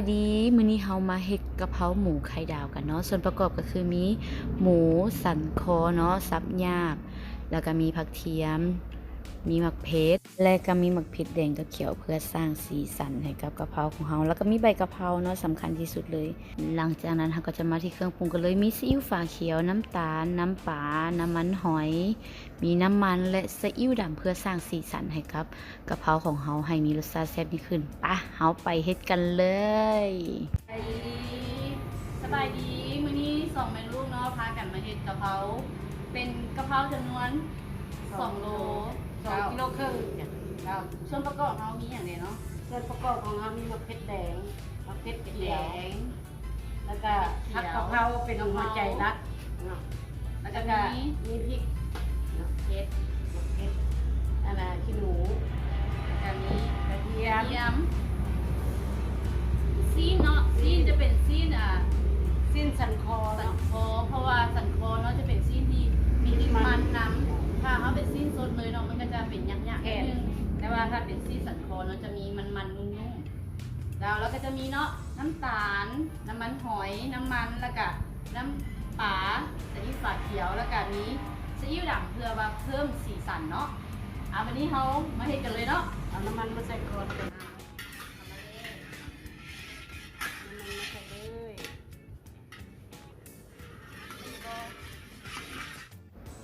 ายดีมื้อนี้เฮามาเฮ็ดกะเพราหมูไข่ดาวกันเนาะส่วนประกอบก็คือมีหมูสันคอเนาะสับหยาบแล้วก็มีผักเทียม มีหมักเพชรและก็มีหมักเพชรแดงกับเขียวเพื่อสร้างสีสันให้กับกะเพราของเฮาแล้วก็มีใบกะเพราเนาะสำคัญที่สุดเลย หลังจากนั้นเฮาก็จะมาที่เครื่องปรุงกันเลยมีซีอิ๊วฝาเขียวน้ำตาล น้ำปลาน้ำมันหอย มีน้ำมันและซีอิ๊วดำเพื่อสร้างสีสันให้กับกะเพราของเฮาให้มีรสชาติแซ่บยิ่งขึ้นปะเฮาไปเฮ็ดกันเลยสบายดีสบายดีมื้อนี้สองแม่ลูกเนาะพากันมาเฮ็ดกะเพราเป็นกะเพราจำนวนสองโล สองกิโลครึ่งจ้ะครับส่วนประกอบเรามีอย่างไรเนาะส่วนประกอบของเรามีมะเขือแดงมะเขือแดเขียวงแล้วก็ผักกะเพราเป็นหัวใจรักเนาะแล้วแล้วก็ก็มีมีพริกเนาะเห็ดมะเขืออันน่ะขี้หนูแล้วก็มีกระเทียเทีมยมซีนเนาะซีนจะเป็นซีนอะสิ้นสันคอสันเนาะคอเพราะว่าสันคอเนาะจะเป็นซีนที่มีติดมันน้ำถ้าเขาเป็นซีนสดเลย เนาะมันก็จะเป็นยักๆนิดนึงแต่ว่าถ้าเป็นซี่สันคอเราจะมีมันมันๆนุ่มๆแล้วแล้วก็จะมีเนาะน้ำตาล น้ำมันหอย น้ำมันแล้วก็น้ำปลาซีอิ๊วฝาเขียวแล้วก็มีซีอิ๊วดำเพื่อว่าเพิ่มสีสันเนาะอ่าวันนี้เขามาเฮ็ดกันเลยเนาะเอาน้ำมันมาใส่ก่อน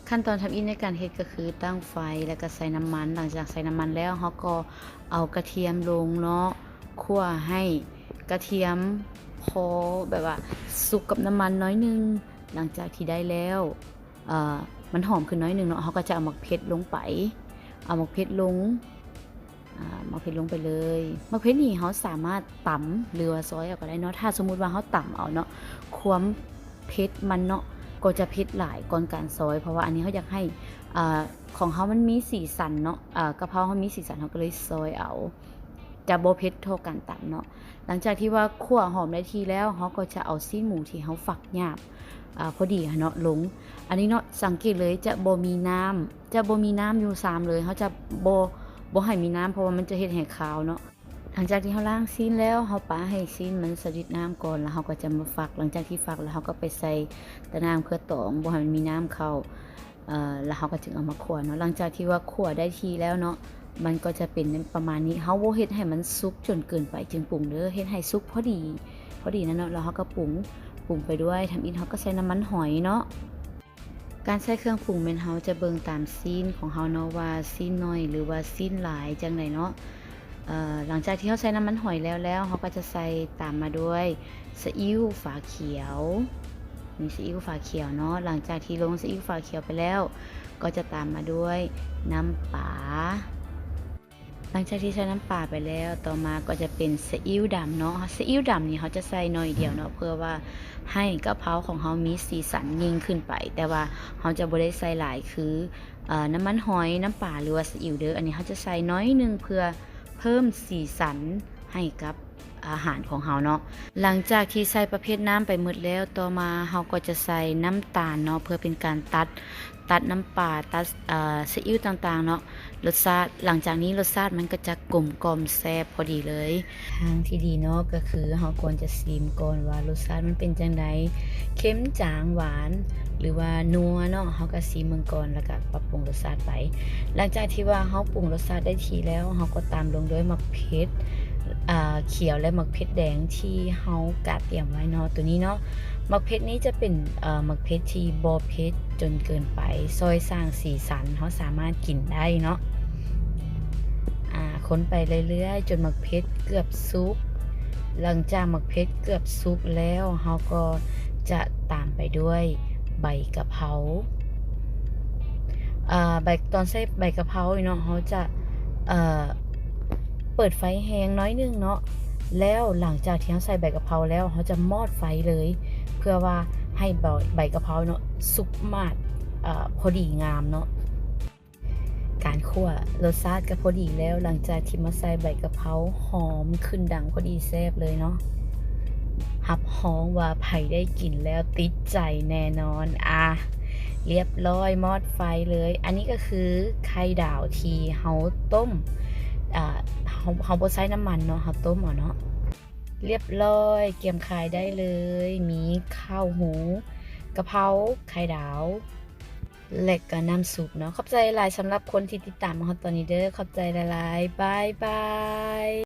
ขั้นตอนทำอินในการเฮ็ดก็คือตั้งไฟแล้วก็ใส่น้ำมัน หลังจากใส่น้ำมันแล้วเขาก็เอากระเทียมลงเนาะคั่วให้กระเทียมพอแบบว่าสุกกับน้ำมันน้อยนึง หลังจากที่ได้แล้วเอ่อมันหอมขึ้นน้อยนึงเนาะเขาก็จะเอาหมักเพชรลงไป เอาหมักเพชรลงหมักเพชรลงไปเลยหมักเพชรนี่เขาสามารถตำหรือว่าซอยเอาก็ได้เนาะถ้าสมมุติว่าเขาตำเอาเนาะความเผ็ดมันเนาะ ก็จะเผ็ดหลายก่อนการซอย เพราะว่าอันนี้เขาอยากให้อของเขามันมีสีสันเนาะอ่ากะเพราเขามีสีสันเขาก็เลยซอยเอาจะโบเผ็ดเท่ากันตำเนาะหลังจากที่ว่าคั่วหอมได้ทีแล้วเขาก็จะเอาซีนหมูที่เขาฝักหยาบอพอดีเนาะลง อันนี้เนาะสังเกตเลยจะโบมีน้ำจะโบมีน้ำอยู่สามเลยเขาจะโบโบให้มีน้ำเพราะว่ามันจะเฮ็ดให้ขาวเนาะ หลังจากที่เขาล้างซีนแล้วเขาปาให้ซีนมันสดิดน้ำก่อนแล้วเขาก็จะมาฝัก หลังจากที่ฝักแล้วเขาก็ไปใส่ตะนางเพื่อตองบ่ให้มันมีน้ำเข้าแล้วเขาก็ถึงเอามาคั่วเนาะหลังจากที่ว่าคั่วได้ทีแล้วเนาะมันก็จะเป็นประมาณนี้เขาบ่เฮ็ดให้มันสุกจนเกินไปจึงปรุงเด้อเฮ็ดให้สุกพอดี พอดีนั่นเนาะแล้วเขาก็ปรุงปรุงไปด้วยทำอินเขาก็ใส่น้ำมันหอยเนาะการใช้เครื่องปรุงแม่นเฮาจะเบิ่งตามซีนของเฮาเนาะว่าซีนน้อยหรือว่าซีนหลายจังไดเนาะ หลังจากที่เขาใช้น้ำมันหอยแล้วแล้วเขาก็จะใส่ตามมาด้วยซีอิ๊วฝาเขียวมีซีอิ๊วฝาเขียวเนาะหลังจากที่ลงซีอิ๊วฝาเขียวไปแล้ว ก็จะตามมาด้วยน้ำปลาหลังจากที่ใช้น้ำปลาไปแล้ว ต่อมาก็จะเป็นซีอิ๊วดำเนาะซีอิ๊วดำนี่เขาจะใส่หน่อยเดียวเนาะเพื่อว่าให้กะเพราของเขามีสีสันยิ่งขึ้นไป แต่ว่าเขาจะบ่ได้ใส่หลายคืออน้ำมันหอยน้ำปลาหรือว่าซีอิ๊วเด้ออันนี้เขาจะใส่น้อยหนึงเพื่อ เพิ่มสีสันให้กับ อาหารของเฮาเนาะหลังจากที่ใส่ประเภทน้ำไปหมดแล้วต่อมาเฮาก็จะใส่น้ำตาลเนาะเพื่อเป็นการตัดตัดน้ำปลาตัดเอ่อซีอิ๊วต่างๆ เนาะรสชาติหลังจากนี้รสชาติมันก็จะกลมกล่อมแซ่บพอดีเลย ทางที่ดีเนาะก็คือเฮาควรจะซีมก่อนว่ารสชาติมันเป็นจังไดเค็มจางหวาน หรือว่านัวเนาะเฮาก็ซีมเมืองก่อนแล้วก็ปรับปรุงรสชาติไป หลังจากที่ว่าเฮาปรุงรสชาติได้ทีแล้วเฮาก็ตามลงด้วยมะเขืออ่า เขียวและมะเขือแดงที่เฮากะเตรียมไว้เนาะตัวนี้เนาะมะเขือนี้จะเป็นเอ่อมะเขือที่บ่เผ็ดจนเกินไปซอยสร้างสีสันเฮาสามารถกินได้เนาะอ่าคนไปเรื่อยๆ จนมะเขือเกือบสุก หลังจากมะเขือเกือบสุกแล้วเฮาก็จะตามไปด้วยใบกะเพราใบตอนใส่ใบกะเพราเนาะเขาจะ เปิดไฟแห้งน้อยนึงเนาะแล้วหลังจากที่เขาใส่ใบกะเพราแล้วเขาจะมอดไฟเลย เพื่อว่าให้ใบใบกะเพราเนาะสุกมาดอพอดีงามเนาะการคั่วรสชาติก็พอดีแล้ว หลังจากที่มาใส่ใบกะเพราหอมขึ้นดังพอดีแซ่บเลยเนาะหับฮ้องว่าไผ่ได้กินแล้วติดใจแน่นอนอะเรียบร้อยมอดไฟเลย อันนี้ก็คือไข่ดาวที่เฮาต้ม อ่าเฮาเฮาบ่ใช้น้ำมันเนาะเขาต้มเอเนาะเรียบร้อยเกียมขายได้เลย มีข้าวหูกะเพราไข่ดาวเหล็กกับน้ำซุปเนาะขอบใจหลายสำหรับคนที่ติดตามมาตอนนี้เด้อขอบใจหลายๆบายบาย